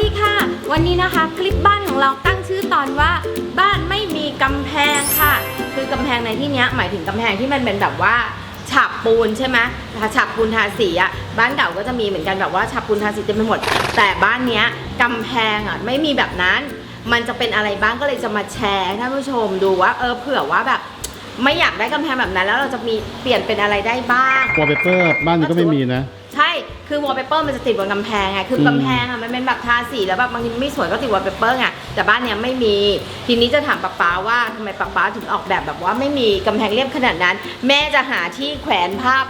ดีค่ะ วันนี้นะคะคลิปบ้านของเราตั้งชื่อตอนว่าบ้านไม่มีกำแพงค่ะ คือกำแพงในที่เนี้ยหมายถึงกำแพงที่มันเป็นแบบว่าฉาบปูนใช่ไหมถ้าฉาบปูนทาสีอะบ้านเก่าก็จะมีเหมือนกันแบบว่าฉาบปูนทาสีเต็มไปหมด แต่บ้านเนี้ยกำแพงอะไม่มีแบบนั้น มันจะเป็นอะไรบ้างก็เลยจะมาแชร์ให้ท่านผู้ชมดูว่าเออเผื่อว่าแบบไม่อยากได้กำแพงแบบนั้นแล้วเราจะมีเปลี่ยนเป็นอะไรได้บ้าง วอลเปเปอร์บ้านนี้ก็ไม่มีนะ ใช่ คือวอลเปเปอร์มันจะติดบนกำแพงไง คือมกำแพงอะมันเป็นแบบทาสีแล้วแบบบางทีไม่สวยก็ติดวอลเปเปอร์ไง แต่บ้านเนี้ยไม่มี ทีนี้จะถามป๊าป๊าว่าทำไมป๊าป๊าถึงออกแบบแบบว่าไม่มีกำแพงเรียบขนาดนั้น แม่จะหาที่แขวนภาพ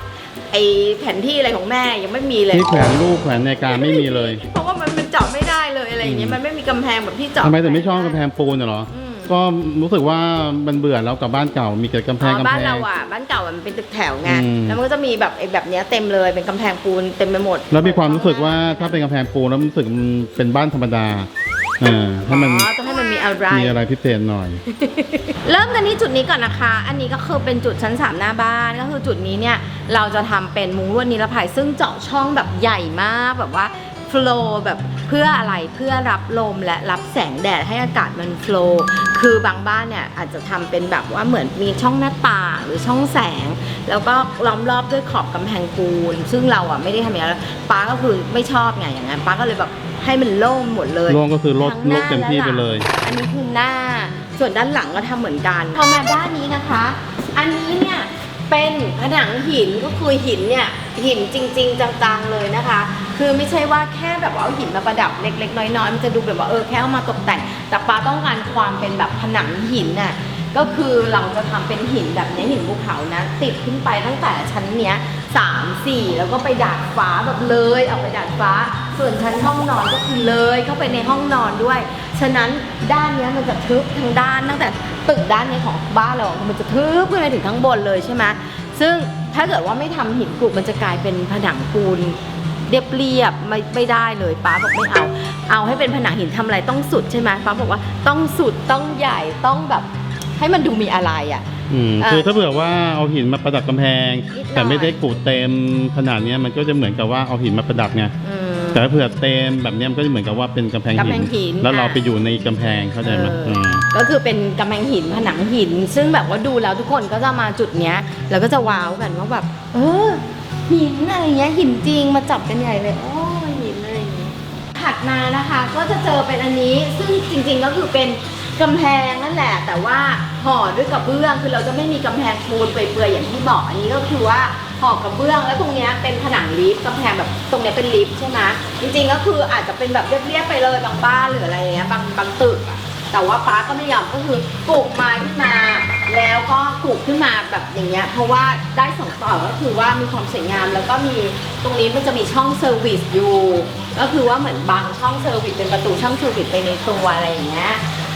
ไอ้แผนที่อะไรของแม่ยังไม่มีเลย ที่แขวนรูปแขวนในาฬิการไม่มีเลย เพราะว่ามันมันเจาะไม่ได้เลยอะไรอย่างเงี้ยอืมมันไม่มีกำแพงแบบที่เจาะทำไมถึงไม่ชอบกำแพงปูนน่ะเหรอ อืม ก็รู้สึกว่ามันเบื่อแล้วกับบ้านเก่ามีแต่กำแพอ๋งอกำบ้านแพงเราอะบ้านเก่าอะมันเป็นตึกแถวไงอืม แล้วมันก็จะมีแบบไอ้แบบเนี้ยเต็มเลยเป็นกำแพงปูนเต็มไปหมดแล้วมีความรู้สึกว่าถ้าเป็นกำแพงปูนแล้วรู้สึกมันเป็นบ้านธรรมดาอ่าถ้ามันอ๋อต้องให้มันมีอะไร มีอะไรพิเศษหน่อย เริ่มกันที่จุดนี้ก่อนนะคะ อันนี้ก็คือเป็นจุดชั้น 3 หน้าบ้าน ก็คือจุดนี้เนี่ยเราจะทำเป็นมุ้งลวดนิรภัยซึ่งเจาะช่องแบบใหญ่มากแบบว่าโฟลว์แบบ เพื่ออะไรเพื่อรับลมและรับแสงแดดให้อากาศมันโฟลว์คือบางบ้านเนี่ยอาจจะทำเป็นแบบว่าเหมือนมีช่องหน้าต่างหรือช่องแสง แล้วก็ล้อมรอบด้วยขอบกำแพงปูน ซึ่งเราอะไม่ได้ทำอย่างนั้นป้าก็คือไม่ชอบไงอย่างนั้นป้าก็เลยแบบให้มันโล่งหมดเลยโล่งก็คือลดทั้งหลน้าดเต็มที่ไปเลยและหงอันนี้คือหน้า ส่วนด้านหลังก็ทำเหมือนกันพอมาด้านนี้นะคะ อันนี้เนี่ย เป็นผนังหินก็คือหินเนี่ยหินจริง ๆ จังๆเลยนะคะ คือไม่ใช่ว่าแค่แบบว่าเอาหินมาประดับเล็ก ๆ น้อยๆมันจะดูแบบว่าเออแค่เอามาตกแต่งแต่ปาต้องการความเป็นแบบผนังหินน่ะ ก็คือเราจะทำเป็นหินแบบนี้หินภูเขานะติดขึ้นไปตั้งแต่ชั้นเนี้ยสามสี่แล้วก็ไปดาดฟ้าแบบเลยออกไปดาดฟ้า ส่วนชั้นห้องนอนก็คือเลยเข้าไปในห้องนอนด้วย ฉะนั้นด้านนี้มันจะทึบทั้งด้านตั้งแต่ตึกด้านนี้ของบ้านเรา มันจะทึบขึ้นไปถึงข้างบนเลยใช่ไหมซึ่งถ้าเกิดว่าไม่ทำหินกรุบมันจะกลายเป็นผนังปูนเรียบเรียบไม่ไม่ได้เลยป้าบอกไม่เอา เอาให้เป็นผนังหินทำอะไรต้องสุดใช่ไหมป้าบอกว่าต้องสุดต้องใหญ่ต้องแบบ ให้มันดูมีอะไรอะ อืมเออคือถ้าเผื่อว่าเอาหินมาประดับกำแพงนิดหน่อยแต่ไม่ได้กูดเต็มขนาดเนี้ยมันก็จะเหมือนกับว่าเอาหินมาประดับไงอืมแต่ถ้าเผื่อเต็มแบบเนี้ยมันก็จะเหมือนกับว่าเป็นกำแพงกำแพงหิน แล้วเราอะไปอยู่ในกำแพงเข้าใจไหมเอออมก็คือเป็นกำแพงหินผนังหิน ซึ่งแบบว่าดูแล้วทุกคนก็จะมาจุดเนี้ย แล้วก็จะว้าวกันว่าแบบ เออหินอะไรเงี้ยหินจริงมาจับกันใหญ่เลยโอ้ยหินอะไรอย่างเงี้ยถัดมานะคะ ก็จะเจอเป็นอันนี้ซึ่งจริงๆก็คือเป็น กำแพงนั่นแหละ แต่ว่าห่อด้วยกระเบื้องคือเราจะไม่มีกำแพงปูนเปื่อยๆอย่างที่บอกอันนี้ก็คือว่าห่อกระเบื้องแล้วตรงเนี้ยเป็นผนังลิฟต์กำแพงแบบตรงเนี้ยเป็นลิฟต์ใช่ไหมจริงๆก็คืออาจจะเป็นแบบเรียบๆไปเลยบางบ้านหรืออะไรอย่างเงี้ยบางบางตึกอะแต่ว่าป้าก็ไม่ยอมก็คือปลูกไม้ขึ้นมา แล้วก็ปลูกขึ้นมาแบบอย่างเงี้ยเพราะว่าได้สองต่อก็คือว่ามีความสวยงาม แล้วก็มีตรงนี้มันจะมีช่องเซอร์วิสอยู่ ก็คือว่าเหมือนบางช่องเซอร์วิสเป็นประตูช่องเซอร์วิสไปในตัวอะไรอย่างเงี้ย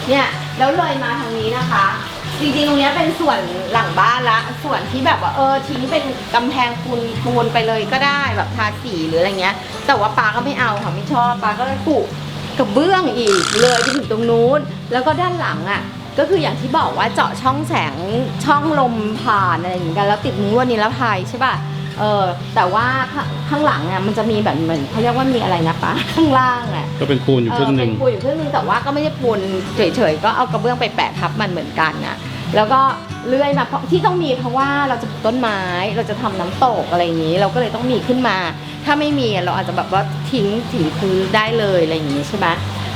เนี่ยแล้วเลยมาทางนี้นะคะ จริงๆตรงเนี้ยเป็นส่วนหลังบ้านละ ส่วนที่แบบว่าเออทิ้งเป็นกำแพงปูนปูนไปเลยก็ได้แบบทาสีหรืออะไรเงี้ย แต่ว่าป้าก็ไม่เอาค่ะไม่ชอบป้าก็เลยปลูกกระเบื้องอีกเลยไปถึงตรงนู้น แล้วก็ด้านหลังอะก็คืออย่างที่บอกว่าเจาะช่องแสงช่องลมผ่านอะไรอย่างเงี้ยแล้วติดมุ้งลวดนิรภัยใช่ป่ะ เออแต่ว่าข้างข้างหลังอะมันจะมีแบบเหมือนเขาเรียกว่ามีอะไรนะปะข้างล่างอะก็เป็นปูนอยู่ครึ่งหนึ่งเออเป็นปูนอยู่ครึ่งหนึงแต่ว่าก็ไม่ได้ปูนเฉยๆก็เอากระเบื้องไปแปะทับมันเหมือนกันน่ะแล้วก็เลื่อยมาเพราะที่ต้องมีเพราะว่าเราจะปลูกต้นไม้เราจะทำน้ำตกอะไรอย่างนี้ เราก็เลยต้องมีขึ้นมา ถ้าไม่มีเราอาจจะแบบว่าทิ้งถึงพื้นได้เลยอะไรอย่างนี้ใช่ไหม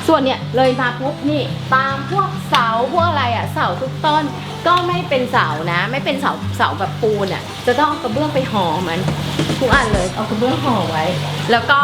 ส่วนเนี่ยเลยมาปุ๊บนี่ตามพวกเสาพวกอะไรอะเสาทุกต้นก็ไม่เป็นเสานะ ไม่เป็นเสาเสาแบบปูนอะจะต้องเอากระเบื้องไปห่อมันทุกอันเลยเอากระเบื้องห่อไว้ แล้วก็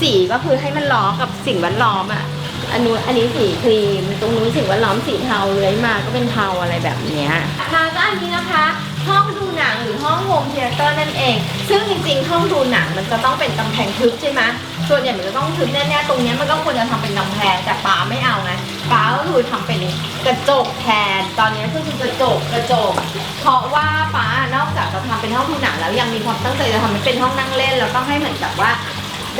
สีก็คือให้มันล้อกับสิ่งแวดล้อมอะอันนู้นอันนี้สีครีม ตรงนู้นสิ่งแวดล้อมสีเทาเลื้อยมาก็เป็นเทาอะไรแบบเนี้ยค่ะก็อันนี้นะคะ ห้องดูหนังหรือห้องโฮมเทเตอร์นั่นเอง ซึ่งจริงๆห้องดูหนังมันจะต้องเป็นกำแพงทึบใช่ไหม ส่วนใหญ่มันจะต้องทึบแน่ๆตรงเนี้ยมันก็ควรจะทำเป็นกำแพงแต่ป้าไม่เอาไงป้าก็คือทำเป็นกระจกแทนตอนนี้ก็คือกระจกกระจก เพราะว่าป้านอกจากจะทำเป็นห้องดูหนังแล้วยังมีความตั้งใจจะทำให้เป็นห้องนั่งเล่นแล้วก็ให้เหมือนกับว่า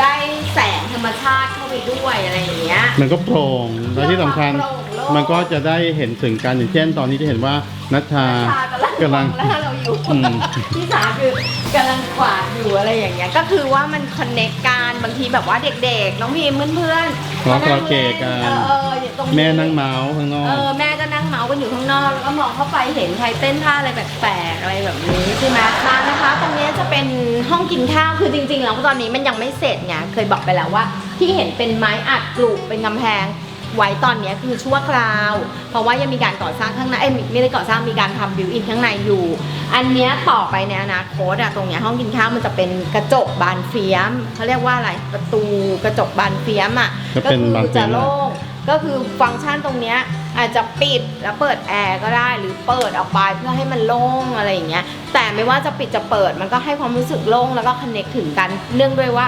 ได้แสงธรรมชาติเข้าไปด้วยอะไรอย่างเงี้ย มันก็โปร่งและที่สำคัญโปร่งโล่งมันก็จะได้เห็นถึงการอย่างเช่น ตอนนี้จะเห็นว่านัชชาชา กำกำลัลังงแล้วเราอยู่อืม ที่สามคือกำลังกวาดอยู่อะไรอย่างเงี้ยก็คือว่ามันคอนเนคกันบางทีแบบว่าเด็กๆ น้องพีมเพื่อนๆร้องคาราโอเกะกัน เออเออตรง แม่นั่งเมาส์ข้างนอเอกอแม่ก็นั่งเมาส์กันอยู่ข้างนอกแล้วก็มองเข้าไปเห็นใครเต้นท่าอะไรแปลกๆอะไรแบบนี้ใช่ไหมมานะคะ ตรงนี้จะเป็นห้องกินข้าวคือจริงๆแล้วตอนนี้มันยังไม่เสร็จไงเคยบอกไปแล้วว่า ที่เห็นเป็นไม้อัดปลูกเป็นกำแพง ไว้ตอนนี้คือชั่วคราว เพราะว่ายังมีการก่อสร้างข้างในเอ้ยไม่ได้ก่อสร้างมีการทำบิวอินข้างในอยู่ อันเนี้ยต่อไปในอนาคตอะตรงเนี้ยห้องกินข้าวมันจะเป็นกระจกบานเฟียมเขาเรียกว่าอะไรประตูกระจกบานเฟียมอะก็เป็นบานเฟีจะยมโล่งก็คือฟังก์ชันตรงเนี้ยอาจจะปิดแล้วเปิดแอร์ก็ได้หรือเปิดออกไปเพื่อให้มันโล่งอะไรอย่างเงี้ยแต่ไม่ว่าจะปิดจะเปิดมันก็ให้ความรู้สึกโล่งแล้วก็คอนเน็กถึงกันเนื่องด้วยว่า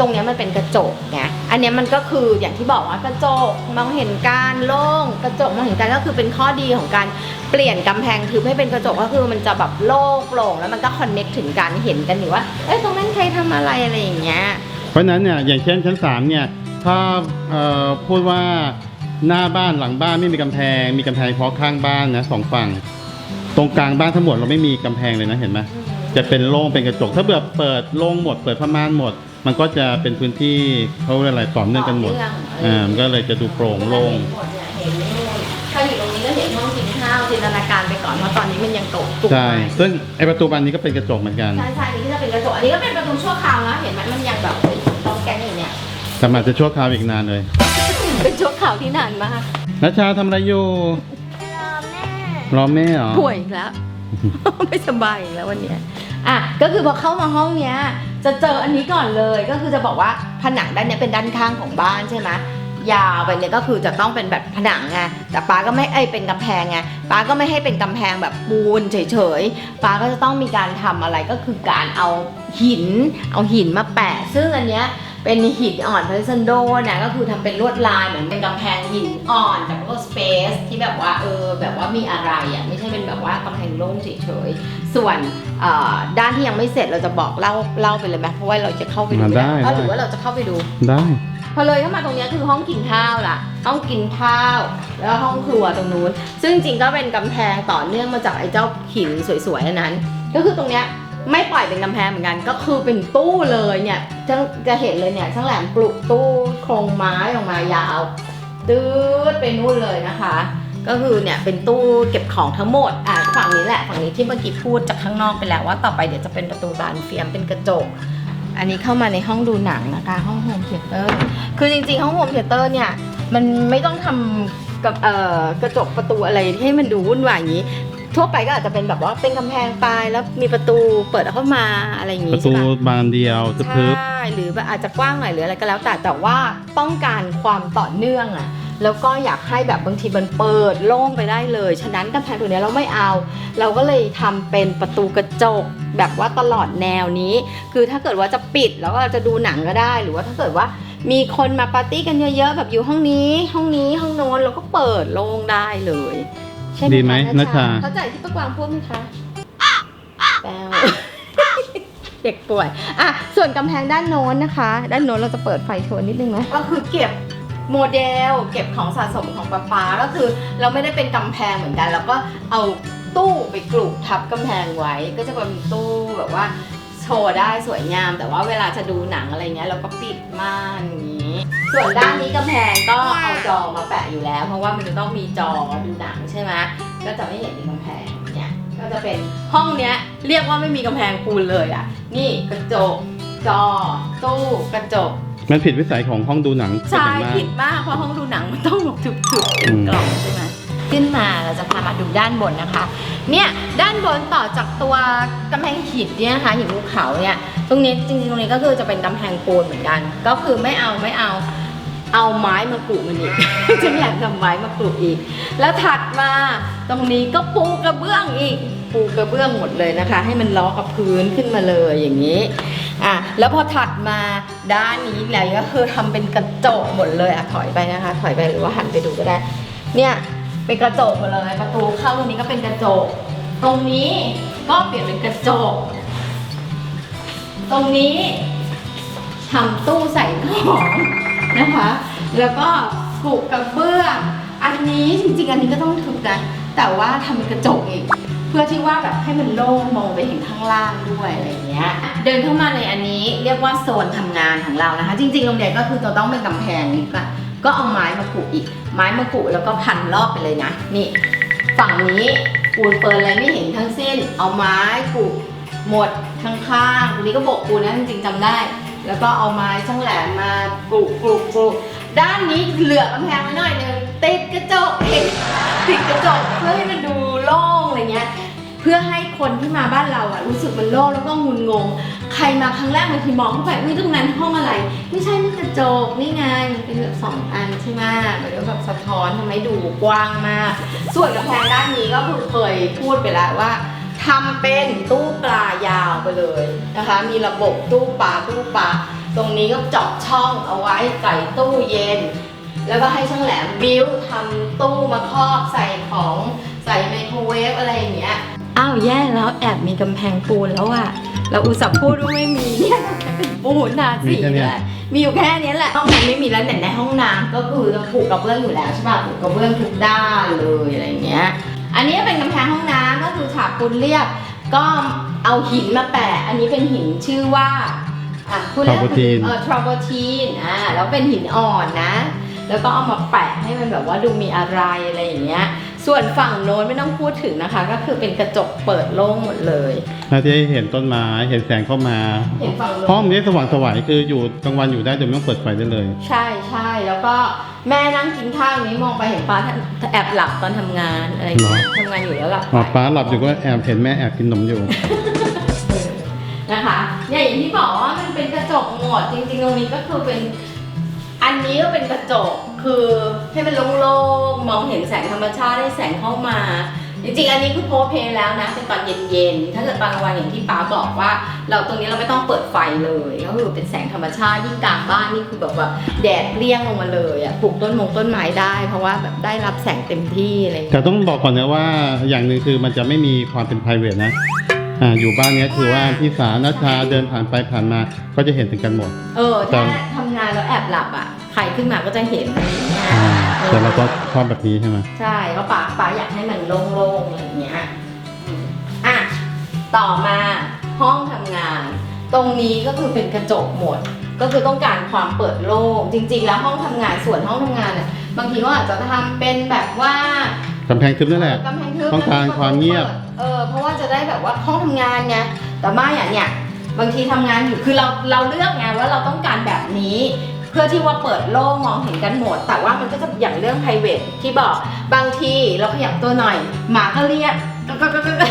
ตรงเนี้ยมันเป็นกระจกไงอันเนี้ยมันก็คืออย่างที่บอกว่ากระจกมองเห็นการโล่งกระจกมองเห็นการก็คือเป็นข้อดีของการเปลี่ยนกำแพงทึบให้เป็นกระจกก็คือมันจะแบบโล่งโปร่งแล้วมันก็คอนเน็กถึงกันเห็นกันอยู่ว่าเอ้ยตรงนั้นใครทำอะไรอะไรอย่างเงี้ย เพราะฉะนั้นเนี่ยอย่างเช่นชั้นสามเนี่ยถ้าเอ่อพูดว่าหน้าบ้านหลังบ้านไม่มีกำแพง มีกำแพงเฉพาะข้างบ้านนะสองฝั่ง ตรงกลางบ้านทั้งหมดเราไม่มีกำแพงเลยนะเห็นไหมจะเป็นโล่งเป็นกระจกถ้าเบื่อเปิดโล่งหมดเปิดผ้าม่านหมด มันก็จะเป็นพื้นที่เขาเรียกอะไรต่อเนื่องกันหมดต่อเนื่องอะไรอ่ามันก็เลยจะดูโปร่งโล่งเห็นนู่นถ้าอยู่ตรงนี้ก็เห็นห้องกินข้าวจินตนาการไปก่อนเพราะตอนนี้มันยังตกตุกใช่ไม้ซึ่งไอประตูบานนี้ก็เป็นกระจกเหมือนกันใช่ใช่อันนี้ก็จะเป็นกระจกอันนี้ก็เป็นประตูชั่วคราวนะเห็นไหมมันยังแบบต้องแกงอย่างเนี้ยแต่มันอาจจะชั่วคราวอีกนานเลย เป็นชั่วคราวที่นานมากนัชชาทำอะไรอยู่รอแม่เหรอป่วยอีกแล้วไม่สบายอีกแล้ววันเนี้ยอะก็คือพอเข้ามาห้องเนี้ย จะเจออันนี้ก่อนเลยก็คือจะบอกว่าผนังด้านนี้เป็นด้านข้างของบ้านใช่ไหมยาวไปเนี่ยก็คือจะต้องเป็นแบบผนังไงแต่ป้าก็ไม่เอ้ยเป็นกำแพงไงป้าก็ไม่ให้เป็นกำแพงแบบปูนเฉยๆป้าก็จะต้องมีการทำอะไรก็คือการเอาหิน เอาหินมาแปะ ซึ่งอันเนี้ย เป็นหินอ่อนพาริซันโดนะก็คือทำเป็นลวดลายเหมือนเป็นกำแพงหินอ่อนกับพวกสเปซที่แบบว่าเออแบบว่ามีอะไรอะไม่ใช่เป็นแบบว่ากำแพงโล่งเฉยๆส่วนเอ่อด้านที่ยังไม่เสร็จเราจะบอกเล่าเล่าไปเลยไหมเพราะว่าเราจะเข้าไปดูอ่าได้เออได้หรือว่าเราจะเข้าไปดูได้พอเลยเข้ามาตรงเนี้ยคือห้องกินข้าวล่ะ ห้องกินข้าว แล้วห้องครัวตรงนู้น ซึ่งจริงๆก็เป็นกำแพงต่อเนื่องมาจากไอ้เจ้าหินสวยๆอันนั้น ก็คือตรงเนี้ย ไม่ปล่อยเป็นกำแพงเหมือนกัน ก็คือเป็นตู้เลยเนี่ยจะจะเห็นเลยเนี่ยช่างแหลมปลุกตู้โครงไม้ออกมายาวตืดไปนู่นเลยนะคะ ก็คือเนี่ยเป็นตู้เก็บของทั้งหมดอะฝั่งนี้แหละฝั่งนี้ที่เมื่อกี้พูดจากข้างนอกไปแล้วว่าต่อไปเดี๋ยวจะเป็นประตูบานเฟียมเป็นกระจก อันนี้เข้ามาในห้องดูหนังนะคะ ห้องโฮมเทเตอร์คือจริงๆห้องโฮมเทเตอร์เนี่ยมันไม่ต้องทำกับเออกระจกประตูอะไรให้มันดูวุ่นวายอย่างนี้ ทั่วไปก็อาจจะเป็นแบบว่าเป็นกำแพงปลายแล้วมีประตูเปิดเข้ามาอะไรอย่างปนี้ระตูใช่ปะบานเดียวทึบใช่หรือแบบอาจจะกว้างหน่อยหรืออะไรก็แล้ว แต่แต่ว่าต้องการความต่อเนื่องอะแล้วก็อยากให้แบบบางทีมันเปิดโล่งไปได้เลย ฉะนั้นกำแพงตัวเนี้ยเราไม่เอา เราก็เลยทำเป็นประตูกระจกแบบว่าตลอดแนวนี้ คือถ้าเกิดว่าจะปิดแล้วก็จะดูหนังก็ได้ หรือว่าถ้าเกิดว่ามีคนมาปาร์ตี้กันเยอะๆแบบอยู่ห้องนี้ ห้องนี้ห้องโน้นเราก็เปิดโล่งได้เลยใช่ไหมดีไหมคะนัชชา เข้าใจที่ป้ากวางพูดไหมคะแปลวเด็กป่วยอะส่วนกำแพงด้านโน้นนะคะ ด้านโน้นเราจะเปิดไฟโชว์นิดนึงเนาะก็คือเก็บโมเดล เก็บของสะสมของป๊าป๊าก็คือ เราไม่ได้เป็นกำแพงเหมือนกัน แล้วก็เอาตู้ไปกลุกทับกำแพงไว้ ก็จะเป็นตู้แบบว่าโช ว์ได้สวยงาม แต่ว่าเวลาจะดูหนังอะไรเงี้ยเราก็ปิดม่านอย่างนี้ ส่วนด้านนี้กำแพงก็เอาจอมาแปะอยู่แล้ว เพราะว่ามันจะต้องมีจอดูหนังใช่ไหมก็จะไม่เห็นมีกำแพงเนี่ยก็จะเป็นห้องเนี้ยเรียกว่าไม่มีกำแพงปูนเลยอะ นี่กระจกจอตู้กระจกๆมันผิดวิสัยของห้องดูหนังเป็นใช่อย่างมาก ผิดมากเพราะห้องดูหนังมันต้องแบบถึกๆเป็นกล่องใช่ไหม ขึ้นมาเราจะพามาดูด้านบนนะคะ เนี่ยด้านบนต่อจากตัวกำแพงหินเนี่ยนะคะหินภูเขาเนี่ยตรงนี้จริงๆตรงนี้ก็คือจะเป็นกำแพงปูนเหมือนกัน ก็คือไม่เอาไม่เอาเอาไม้มากรุมันอีกจะอยากทำไม้มากรุอีก แล้วถัดมาตรงนี้ก็ปูกระเบื้องอีกปูกระเบื้องหมดเลยนะคะ ให้มันล้อกับพื้นขึ้นมาเลยอย่างนี้อะแล้วพอถัดมาด้านนี้แล้วก็คือทำเป็นกระจกหมดเลยอะถอยไปนะคะ ถอยไปหรือว่าหันไปดูก็ได้ เนี่ย เป็นกระจกหมดเลยประตูเข้าตรงนี้ก็เป็นกระจก ตรงนี้ก็เปลี่ยนเป็นกระจก ตรงนี้ทำตู้ใส่ของนะคะ แล้วก็ปลูกกระเบื้อง อันนี้จริงๆ อันนี้ก็ต้องทุบนะ แต่ว่าทำเป็นกระจกอีก เพื่อที่ว่าแบบให้มันโล่งมองไปเห็นข้างล่างด้วยอะไรเงี้ย เดินเข้ามาในอันนี้เรียกว่าโซนทำงานของเรานะคะ จริงๆ โรงเรียนก็คือจะต้องเป็นกำแพงนี่ปะ ก็เอาไม้มากุอีก ไม้มากุแล้วก็พันรอบไปเลยนะ นี่ ฝั่งนี้ปูนเปินอะไรไม่เห็นทั้งสิ้น เอาไม้กุหมดข้างๆตรงนี้ก็โบกปูนนะจริงๆจำได้ แล้วก็เอาไม้ช่างแหลมมาปลูกปูกปูกด้านนี้เหลือกำแพงไว้หน่อยนึงติดกระจกอีกติดกระจกเพื่อให้มันดูโล่งอะไรเงี้ยเพื่อให้คนที่มาบ้านเราอะรู้สึกมันโล่งแล้วก็งุนงง รมาครั้งแรกบางทีมองเข้าไปเฮ้ยตรงนั้นห้องอะไร ไม่ใช่นี่กระจกนี่ไงมันเป็นแบบสองอันใช่ไหมมันก็แบบสะท้อนทำให้ดูกว้างมาก ส่วนกำแพงด้านนี้ก็คือเคยพูดไปแล้วว่าทำเป็นตู้ปลายาวไปเลยนะคะ มีระบบตู้ปลาตู้ปลาตรงนี้ก็เจาะช่องเอาไว้ใส่ตู้เย็น แล้วก็ให้ช่างแหลมบิ้วทำตู้มาครอบใส่ของใส่ไมโครเวฟอะไรอย่างเงี้ย อ้าวแย่แล้วแอบมีกำแพงปูนแล้วอะ เราอุตส่าห์พูดว่าไม่มีเนี่ยแค่เป็นปูนนาสีมีแค่เนี้ยแหละมีอยู่แค่เนี้ยแหละห้องนั้นไม่มีแล้วแต่ในห้องน้ำก็คือเราผูกกระเบื้องอยู่แล้วใช่ป่ะผูกกระเบื้องทุกด้านเลยอะไรอย่างเงี้ย อันนี้เป็นกำแพงห้องน้ำก็คือฉาบปูนเรียบ ก็เอาหินมาแปะ อันนี้เป็นหินชื่อว่าอะพูดแล้ว Travertine เออทร v บ r ทีนอ่าแล้วเป็นหินอ่อนนะ แล้วก็เอามาแปะให้มันแบบว่าดูมีอะไรอะไรอย่างเงี้ย ส่วนฝั่งโน้นไม่ต้องพูดถึงนะคะ ก็คือเป็นกระจกเปิดโล่งหมดเลยถ้าที่ให้เห็นต้นไม้เห็นแสงเข้ามาเห็นฝั่งโน้น ห้องนี้สว่างสวายคืออยู่กลางวันอยู่ได้โดยไม่ต้องเปิดไฟได้เลย ใช่ใช่แล้วก็แม่นั่งกินข้าวอย่างนี้มองไปเห็นป้าแอบหลับตอนทำงานอะไรอย่างเงี้ยเหรอทำงานอยู่แล้วหลับอ๋อไปป้าหลับอยู่ก็แอบเห็นแม่แอบกินนมอยู่เออนะคะเนี่ยอย่างที่บอกว่ามันเป็นกระจกหมดจริงๆตรงนี้ก็คือเป็น อันนี้ก็เป็นกระจก คือให้มันโล่งๆมองเห็นแสงธรรมชาติได้แสงเข้ามา จริงๆ อันนี้คือโพสเพลแล้วนะเป็นตอนเย็นๆ ถ้าเกิดตอนกลางวันอย่างที่ป้าบอกว่า เราตรงนี้เราไม่ต้องเปิดไฟเลยก็คือเป็นแสงธรรมชาติยิ่งกลางบ้านนี่คือแบบว่าแดดเปรี้ยงลงมาเลยอะปลูกต้นมงต้นไม้ได้ เพราะว่าแบบได้รับแสงเต็มที่อะไรอย่างแต่เงี้ยต้องบอกก่อนนะว่าอย่างหนึ่งคือมันจะไม่มีความเป็น p r i v a t นะอ่าอยู่บ้านเนี้ยคือว่าพี่สานัชชาเดินผ่านไปผ่านมาก็จะเห็นถึงกันหมด เออถ้าทำงานแล้วแอบหลับอะ ใครขึ้นมาก็จะเห็นอะไรอย่างเงี้ยอ่าออแต่เราก็ชอบแบบนี้ใช่ไหมใช่เพราะป๋าป๋าอยากให้มันโล่งๆอะไรอย่างเงี้ยอืมอะต่อมาห้องทำงาน ตรงนี้ก็คือเป็นกระจกหมด ก็คือต้องการความเปิดโล่งจริง ๆ แล้วห้องทำงานส่วนห้องทำงานเนี่ยบางทีก็อาจจะทำเป็นแบบว่า กำแพงทึบนั่นแหละ กำแพงทึบต้องการความเงียบ เออ เพราะว่าจะได้แบบว่าห้องทำงานไง แต่ไม่อะเนี่ย บางทีทำงานอยู่ คือเราเราเลือกไงว่าเราต้องการแบบนี้ เพื่อที่ว่าเปิดโล่งมองเห็นกันหมด แต่ว่ามันก็จะอย่างเรื่อง p r i v a t ที่บอกบางทีเราขยับตัวหน่อย หมาก็เรียกก็ก็ก็ก็ก็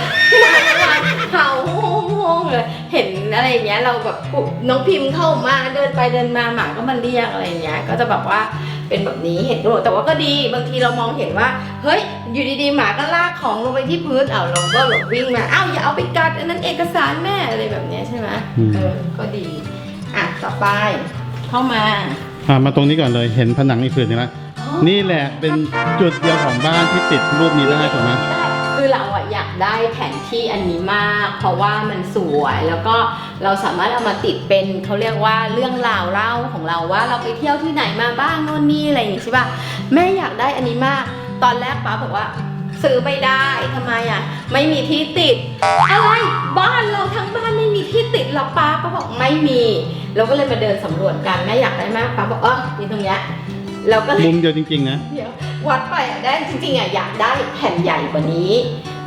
เห่าโฮ่งๆเลยเห็นอะไรอย่างเงี้ยเราแบบปุ๊บน้องพิมพ์เข้ามาเดินไปเดินมาหมาก็มาเรียกอะไรอย่างเงี้ยก็จะแบบว่าเป็นแบบนี้เห็นด้วยแต่ว่าก็ดีบางทีเรามองเห็นว่า เฮ้ย อยู่ดีๆ หมาก็ลากของลงไปที่พื้นเอาเราก็หลบวิ่งมาอ้าวอย่าเอาไปกัดอันนั้นเอกสารแม่อะไรแบบเนี้ยใช่ไหมอืมเออก็ดีอะต่อไป เข้ามาอ่ามาตรงนี้ก่อนเลยเห็นผนังอีกผืนหนึงแล้วนี่แหละเป็นจุดเดียวของบ้านที่ติดรูปนี้ได้ถูกไหม คือเราอะอยากได้แผนที่อันนี้มาก เพราะว่ามันสวยแล้วก็เราสามารถเอามาติดเป็นเขาเรียกว่าเรื่องราวเล่าของเราว่าเราไปเที่ยวที่ไหนมาบ้างโน่นนี่อะไรอย่างงี้ใช่ป่ะแม่อยากได้อันนี้มาก ตอนแรกป้าบอกว่า ซื้อไม่ได้ทำไมอะไม่มีที่ติด อะไรบ้านเราทั้งบ้านไม่มีที่ติดหรอป้าป้าบอกไม่มีเราก็เลยมาเดินสำรวจกันแม่อยากได้มากป้าบอกเออมีตรงเนี้ยเราก็เลยมุมเดียวจริงๆนะ เดี๋ยววัดไปอะได้จริงๆอะอยากได้แผ่นใหญ่กว่านี้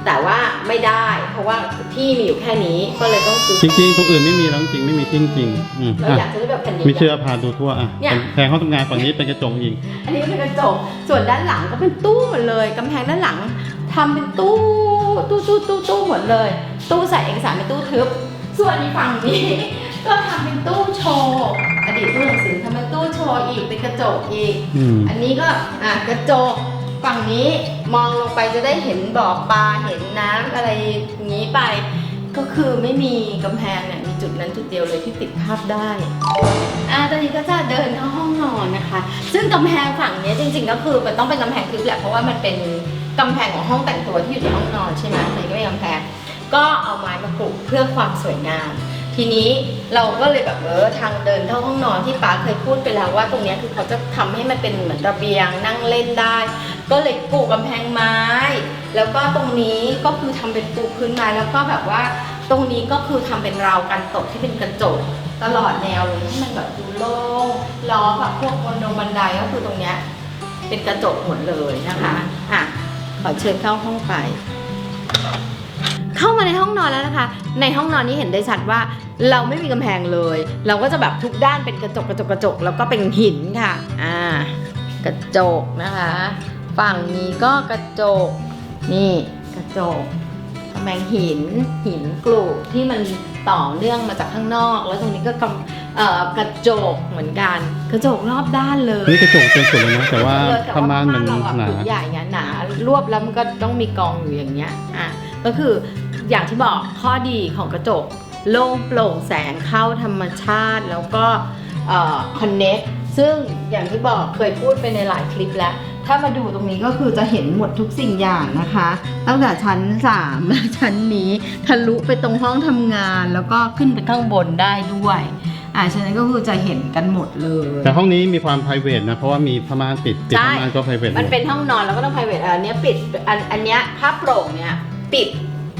แต่ว่าไม่ได้ เพราะว่าที่มีอยู่แค่นี้ก็เลยต้องซื้อจริงๆตรงอื่นไม่มีแล้วจริงๆไม่มีที่จริงๆอืมเราอะอยากซื้อแบบแผ่นใหญ่ไม่เชื่อพาดูทั่วอะเนี่ยแพงห้องทำงานฝั่งนี้เป็นกระจกอีก อันนี้เป็นกระจก ส่วนด้านหลังก็เป็นตู้หมดเลยกำแพงด้านหลังทำเป็นตู้ ตู้ตู้ตู้ตู้หมดเลย ตู้ใส่เอกสารเป็นตู้ทึบ ส่วนในฝั่งนี้ ก็ทำเป็นตู้โชว์ อดีตตู้หนังสือทำเป็นตู้โชว์อีกเป็นกระจกอีก อืม อันนี้ก็อะกระจก ฝั่งนี้มองลงไปจะได้เห็นบ่อปลาเห็นน้ำอะไรอย่างนี้ไป ก็คือไม่มีกำแพงเนี่ยมีจุดนั้นจุดเดียวเลยที่ติดภาพได้อ่าตอนนี้ก็จะเดินเข้าห้องนอนนะคะ ซึ่งกำแพงฝั่งนี้จริง ๆ ก็คือมันต้องเป็นกำแพงทึบแหละเพราะว่ามันเป็นกำแพงของห้องแต่งตัวที่อยู่ในห้องนอนใช่ไหมมันก็เป็นกำแพงก็เอาไม้มาปลูกเพื่อความสวยงามทีนี้เราก็เลยแบบเออทางเดินเข้าห้องนอนที่ป้าเคยพูดไปแล้วว่าตรงนี้คือเขาจะทำให้มันเป็นเหมือนระเบียงนั่งเล่นได้ ก็เลยปลูกกำแพงไม้ แล้วก็ตรงนี้ก็คือทำเป็นปูพื้นไม้แล้วก็แบบว่า ตรงนี้ก็คือทำเป็นราวกันตกที่เป็นกระจกตลอดแนวเลยให้มันแบบดูโล่งล้อแบบพวกบนโดบันไดก็คือตรงเนี้ยเป็นกระจกหมดเลยนะคะอะขอเชิญเข้าห้องไป เข้ามาในห้องนอนแล้วนะคะ ในห้องนอนนี้เห็นได้ชัดว่า เราไม่มีกำแพงเลย เราก็จะแบบทุกด้านเป็นกระจกกระจกกระจกแล้วก็เป็นหินค่ะ อ่า กระจกนะคะ ฝั่งนี้ก็กระจก นี่กระจกกำแพงหินหินกรุที่มันต่อเนื่องมาจากข้างนอก แล้วตรงนี้ก็กำเอ่อกระจกเหมือนกัน กระจกรอบด้านเลยนี่กระจกเป็นสุดเลยนะแต่ว่าเลยแต่ผ้าม่านมันเราอะหนา ผืนใหญ่ไงหนารวบแล้วมันก็ต้องมีกองอยู่อย่างเงี้ยอะก็คืออย่างที่บอกข้อดีของกระจกโล่งโปร่งแสงเข้าธรรมชาติแล้วก็คอนเน็กซึ่งอย่างที่บอกเคยพูดไปในหลายคลิปแล้ว ถ้ามาดูตรงนี้ก็คือจะเห็นหมดทุกสิ่งอย่างนะคะ ตั้งแต่ชั้น3และชั้นนี้ทะลุไปตรงห้องทำงานแล้วก็ขึ้นไปข้างบนได้ด้วยอ่าฉะนั้นก็คือจะเห็นกันหมดเลย แต่ห้องนี้มีความ p r i v a t นะ เพราะว่ามีผ้าม่านปิดปิดใช่ผ้าม่านก็ p r i v a t มันเป็นห้องนอนแล้วก็ต้อง private อันเนี้ยปิดอันอันเนี้ยผ้าโปร่งเนี่ยปิด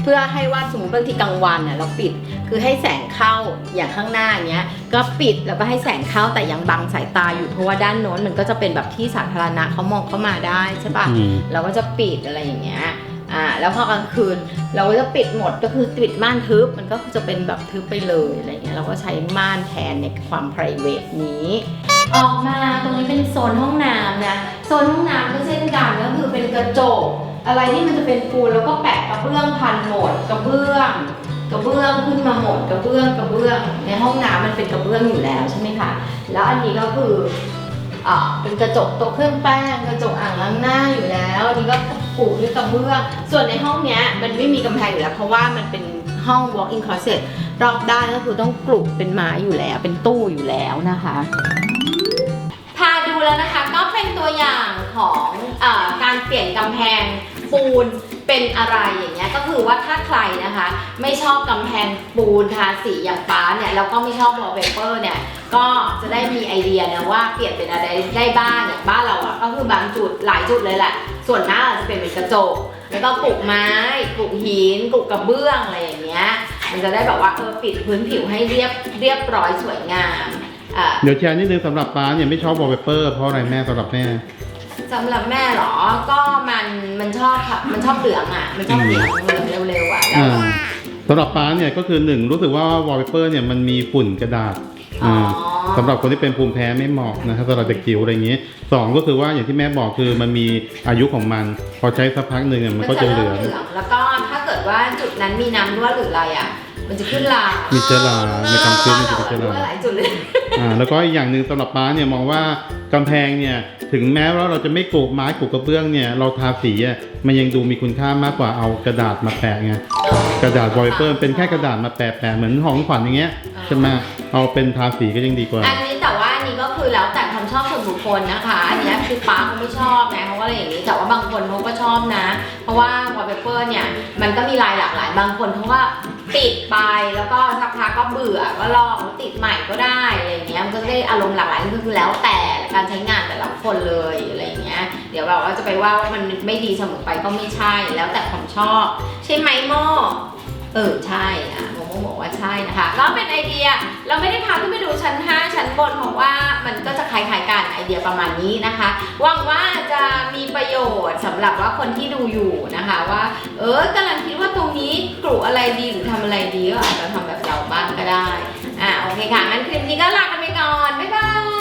เพื่อให้ว่าสมมติบางทีกลางวันเนี่ยเราปิดคือให้แสงเข้าอย่างข้างหน้าเนี้ยก็ปิดแล้วก็ให้แสงเข้าแต่ยังบังสายตาอยู่เพราะว่าด้านโน้นมันก็จะเป็นแบบที่สาธารณะเขามองเข้ามาได้ใช่ปะอืมเราก็จะปิดอะไรอย่างเงี้ยอ่าแล้วพอกลางคืนเราก็จะปิดหมดก็คือปิดม่านทึบมันก็จะเป็นแบบทึบไปเลยอะไรเงี้ยเราก็ใช้ม่านแทนในความ p r i v a t นี้ ออกมาตรงนี้เป็นโซนห้องน้ำนะโซนห้องน้ำก็เช่นกันก็คือเป็นกระจก อะไรที่มันจะเป็นปูนแล้วก็แปะกระเบื้องพันหมดกระเบื้องกระเบื้องขึ้นมาหมดกระเบื้องกระเบื้องในห้องน้ำมันเป็นกระเบื้องอยู่แล้วใช่ไหมคะแล้วอันนี้ก็คืออ่าเป็นกระจกโต๊ะเครื่องแป้งกระจกอ่างล้างหน้าอยู่แล้วอันนี้ก็ปูด้วยกระเบื้อง ส่วนในห้องเนี้ยมันไม่มีกำแพงอยู่แล้วเพราะว่ามันเป็นห้อง walk-in closet รอบด้านก็คือต้องกลุเป็นไม้อยู่แล้ว เป็นตู้อยู่แล้วนะคะ แล้วนะคะก็เป็นตัวอย่างของอการเปลี่ยนกำแพงปูนเป็นอะไรอย่างเงี้ยก็คือว่าถ้าใครนะคะ ไม่ชอบกำแพงปูนทาสีอย่างป้าเนี่ยแล้วก็ไม่ชอบวอลเปเปอร์เนี่ยก็จะได้มีไอเดียนะว่าเปลี่ยนเป็นอะไรได้บ้างอย่างบ้านเราอะก็คือบางจุดหลายจุดเลยแหละ ส่วนมากอาจจะเป็นเป็นกระจกแล้วก็ปลูกไม้ปลูกหินปลูกกระเบื้องอะไรอย่างเงี้ยมันจะได้แบบว่าเออปิดพื้นผิวให้เรียบเรียบร้อยสวยงาม เดี๋ยวแชร์นิดนึงสำหหรับป้าเนี่ยไม่ชอบ wallpaper เพราะอะไรแม่สำหรับแม่สำหรับแม่เหรอ ก็มันมันชอบค่ะมันชอบเหลืองอะ มันชอบเหลืองเหลืองเร็วๆอะแล้วอ่าสำหรับป้าเนี่ยก็คือหนึ่งรู้สึกว่า wallpaper เนี่ยมันมีฝุ่นกระดาษอ๋ออ่าสำหรับคนที่เป็นภูมิแพ้ไม่เหมาะนะครับสำหรับเด็กจิ๋วอะไรอย่างนี้สองก็คือว่าอย่างที่แม่บอกคือมันมีอายุของมัน พอใช้สักพักหนึ่งเนี่ยมันก็จะเหลืองริ่มแล้วก็ถ้าเกิดว่าจุดนั้นมีน้ำรั่วหรืออะไรอะ มันจะขึ้นลามีเชื้อราในความชื้นมันจะมีเชื้อรารั่วหลายจุดเลย อ่าแล้วก็อีกอย่างหนึ่งสำหรับป้าเนี่ยมองว่ากำแพงเนี่ยถึงแม้ว่าเราจะไม่กลูบไม้กลูบกระเบื้องเนี่ยเราทาสีอะมันยังดูมีคุณค่ามากกว่าเอากระดาษมาแปะไงกระดาษวอลเปอร์เป็นแค่กระดาษมาแปะแปะเหมือนของขวัญอย่างเงี้ยใช่ไหมเอาเป็นทาสีก็ยังดีกว่า อันนี้แต่ว่าอันนี้ก็คือแล้วแต่ความชอบส่วนบุคคลนะคะอันเนี้ยคือป้าเขาไม่ชอบนะเขาก็เลยอย่างนี้แต่ว่าบางคนเขาก็ชอบนะ เพราะว่าวอลเปเปอร์เนี่ยมันก็มีลายหลากหลาย บางคนเขาก็ ปิดไปแล้วก็สักพักก็เบื่อก็ลองติดใหม่ก็ได้อะไรอย่างเงี้ยมันก็ได้อารมณ์หลากหลายก็คือแล้วแต่การใช้งานแต่ละคนเลยอะไรอย่างเงี้ยเดี๋ยวแบบว่าจะไปว่าว่ามันไม่ดีเสมอไปก็ไม่ใช่แล้วแต่ความชอบ ใช่ไหมโมเออใช่อะ โมโมบอกว่าใช่นะคะก็เป็นไอเดียเราไม่ได้พาขึ้นไปดูชั้น 5 ชั้นบนเพราะว่ามันก็จะคล้ายๆกันไอเดียประมาณนี้นะคะหวังว่าจะมีประโยชน์สำหรับว่าคนที่ดูอยู่นะคะว่า เออกำลังคิดว่าตรงนี้กลุ่อะไรดีหรือทำอะไรดีก็อาจจะทำแบบเราบ้างก็ได้อะโอเคค่ะงั้นคลิปนี้ก็ลากันไปก่อนบ๊ายบาย